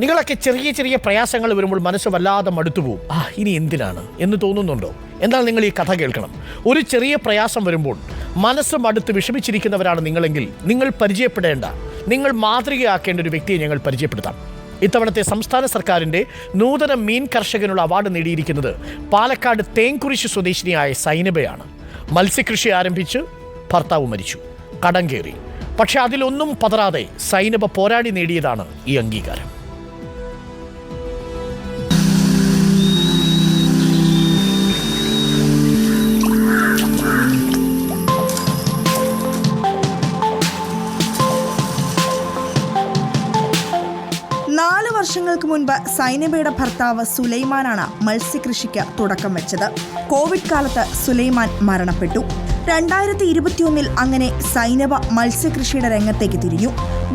നിങ്ങളൊക്കെ ചെറിയ ചെറിയ പ്രയാസങ്ങൾ വരുമ്പോൾ മനസ്സ് വല്ലാതെ മടുത്തു പോകും. ആ ഇനി എന്തിനാണ് എന്ന് തോന്നുന്നുണ്ടോ? എന്നാൽ നിങ്ങൾ ഈ കഥ കേൾക്കണം. ഒരു ചെറിയ പ്രയാസം വരുമ്പോൾ മനസ്സ് മടുത്ത് വിഷമിച്ചിരിക്കുന്നവരാണ് നിങ്ങളെങ്കിൽ നിങ്ങൾ പരിചയപ്പെടേണ്ട നിങ്ങൾ മാതൃകയാക്കേണ്ട ഒരു വ്യക്തിയെ ഞങ്ങൾ പരിചയപ്പെടുത്താം. ഇത്തവണത്തെ സംസ്ഥാന സർക്കാരിന്റെ നൂതന മീൻ കർഷകനുള്ള അവാർഡ് നേടിയിരിക്കുന്നത് പാലക്കാട് തേങ്കുരിശ് സ്വദേശിനിയായ സൈനബയാണ്. മത്സ്യകൃഷി ആരംഭിച്ച് ഭർത്താവ് മരിച്ചു. കടം കയറി. പക്ഷെ അതിലൊന്നും പതറാതെ സൈനബ പോരാടി നേടിയതാണ് ഈ അംഗീകാരം. നാല് വർഷങ്ങൾക്ക് മുൻപ് സൈനബയുടെ ഭർത്താവ് സുലൈമാനാണ് മത്സ്യകൃഷിക്ക് തുടക്കം വെച്ചത്. കോവിഡ് കാലത്ത് സുലൈമാൻ മരണപ്പെട്ടു. രണ്ടായിരത്തി ഇരുപത്തിയൊന്നിൽ അങ്ങനെ സൈനബ മത്സ്യകൃഷിയുടെ രംഗത്തേക്ക് തിരിഞ്ഞു.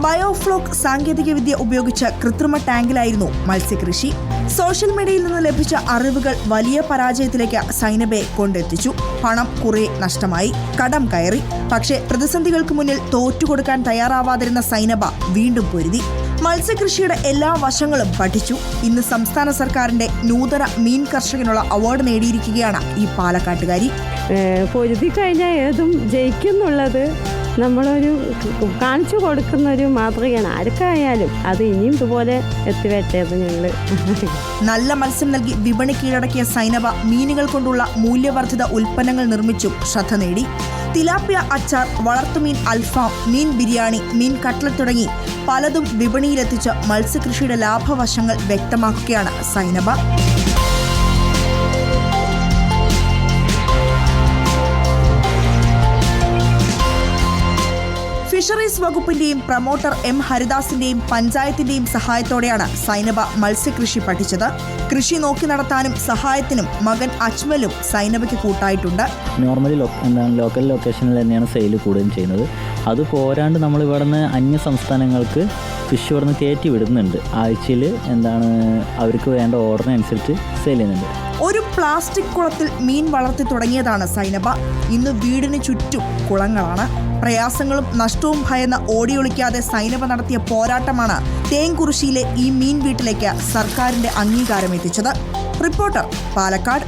ബയോഫ്ലോക്ക് സാങ്കേതികവിദ്യ ഉപയോഗിച്ച് കൃത്രിമ ടാങ്കിലായിരുന്നു മത്സ്യകൃഷി. സോഷ്യൽ മീഡിയയിൽ നിന്ന് ലഭിച്ച അറിവുകൾ വലിയ പരാജയത്തിലേക്ക് സൈനബയെ കൊണ്ടെത്തിച്ചു. പണം കുറെ നഷ്ടമായി. കടം കയറി. പക്ഷേ പ്രതിസന്ധികൾക്ക് മുന്നിൽ തോറ്റുകൊടുക്കാൻ തയ്യാറാവാതിരുന്ന സൈനബ വീണ്ടും പൊരുതി. മത്സ്യകൃഷിയുടെ എല്ലാ വശങ്ങളും പഠിച്ചു. ഇന്ന് സംസ്ഥാന സർക്കാരിന്റെ നൂതന മീൻ കർഷകനുള്ള അവാർഡ് നേടിയിരിക്കുകയാണ് ഈ പാലക്കാട്ടുകാരി. പൊരുതി കഴിഞ്ഞാൽ ഏതും ജയിക്കുന്നുള്ളത് നമ്മളൊരു കാണിച്ചു കൊടുക്കുന്ന ഒരു മാതൃകയാണ്. ആർക്കായാലും അത് ഇനിയും ഇതുപോലെ എത്തിവരട്ടേത് ഞങ്ങൾ നല്ല മത്സ്യം നൽകി വിപണി കീഴടക്കിയ സൈനബ മീനുകൾ കൊണ്ടുള്ള മൂല്യവർദ്ധിത ഉൽപ്പന്നങ്ങൾ നിർമ്മിച്ചു. ശ്രദ്ധ നേടി. തിലാപ്പിയ അച്ചാർ വളർത്തുമീൻ അൽഫാം മീൻ ബിരിയാണി മീൻ കട്ട്ലറ്റ് തുടങ്ങി പലതും വിപണിയിലെത്തിച്ച് മത്സ്യകൃഷിയുടെ ലാഭവശങ്ങൾ വ്യക്തമാക്കുകയാണ് സൈനബ. ഫിഷറീസ് വകുപ്പിന്റെയും പ്രൊമോട്ടർ എം ഹരിദാസിന്റെയും പഞ്ചായത്തിന്റെയും സഹായത്തോടെയാണ് സൈനബ മത്സ്യകൃഷി പഠിച്ചത്. കൃഷി നോക്കി നടത്താനും സഹായത്തിനും മകൻ അജ്മലും സൈനബയ്ക്ക് കൂട്ടായിട്ടുണ്ട്. നോർമലി ലോക്കൽ ലൊക്കേഷനിൽ തന്നെയാണ് സെയിൽ കൂടുതലും ചെയ്യുന്നത്. അത് പോരാണ്ട് നമ്മൾ ഇവിടെ നിന്ന് അന്യ സംസ്ഥാനങ്ങൾക്ക് ഫിഷ് ഇവിടെ നിന്ന് കയറ്റി വിടുന്നുണ്ട്. ആഴ്ചയിൽ എന്താണ് അവർക്ക് വേണ്ട ഓർഡറിനനുസരിച്ച് സെയിൽ ചെയ്യുന്നുണ്ട്. ഒരു പ്ലാസ്റ്റിക് കുളത്തിൽ മീൻ വളർത്തി തുടങ്ങിയതാണ് സൈനബ. ഇന്ന് വീടിന് ചുറ്റും കുളങ്ങളാണ്. പ്രയാസങ്ങളും നഷ്ടവും ഭയന്ന് ഓടിയൊളിക്കാതെ സൈനബ നടത്തിയ പോരാട്ടമാണ് തേങ്കുറിശിയിലെ ഈ മീൻ വീട്ടിലേക്ക് സർക്കാരിന്റെ അംഗീകാരം എത്തിച്ചത് റിപ്പോർട്ടർ പാലക്കാട്.